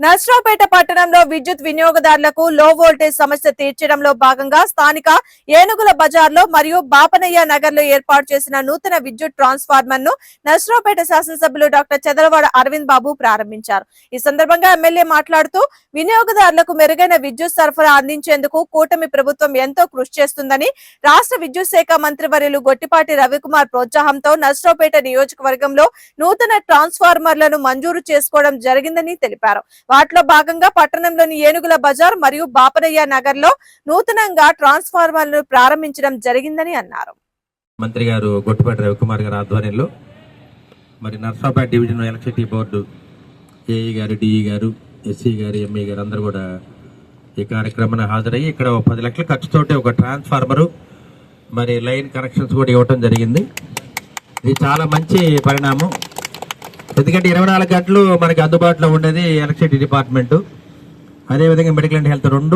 నర్సరావుపేట పట్టణంలో విద్యుత్ వినియోగదారులకు లో వోల్టేజ్ సమస్య తీర్చడంలో భాగంగా స్థానిక ఏనుగుల బజార్లో మరియు బాపనయ్య నగర్లో ఏర్పాటు చేసిన నూతన విద్యుత్ ట్రాన్స్ఫార్మర్ను నర్సరావుపేట శాసనసభ్యులు డాక్టర్ చదలవాడ అరవింద్ బాబు ప్రారంభించారు. ఈ సందర్భంగా ఎమ్మెల్యే మాట్లాడుతూ వినియోగదారులకు మెరుగైన విద్యుత్ సరఫరా అందించేందుకు కూటమి ప్రభుత్వం ఎంతో కృషి చేస్తుందని రాష్ట్ర విద్యుత్ శాఖ మంత్రివర్యులు గొట్టిపాటి రవికుమార్ ప్రోత్సాహంతో నర్సరావుపేట నియోజకవర్గంలో నూతన ట్రాన్స్ఫార్మర్లను మంజూరు చేసుకోవడం జరిగిందని తెలిపారు. వాటిలో భాగంగా పట్టణంలోని ఏనుగుల బజార్ మరియు బాపనయ్య నగర్లో నూతనంగా ట్రాన్స్ఫార్మర్లను ప్రారంభించడం జరిగిందని అన్నారు. మంత్రి గారు గొట్టుపాటి రవికుమార్ గారి ఆధ్వర్యంలో మరి Narsapeta division electricity board AE గారు డిఈ గారు ఎస్సీ గారు ఎంఈ గారు అందరూ కూడా ఈ కార్యక్రమాన్ని హాజరయ్యి ఇక్కడ ఒక పది లక్షల ఖర్చుతోటి ఒక ట్రాన్స్ఫార్మరు మరి లైన్ కనెక్షన్స్ కూడా ఇవ్వటం జరిగింది. ఇది చాలా మంచి పరిణామం. ఎందుకంటే ఇరవై నాలుగు గంటలు మనకి అందుబాటులో ఉండేది ఎలక్ట్రిసిటీ డిపార్ట్మెంట్. అదేవిధంగా మెడికల్ అండ్ హెల్త్ రెండు.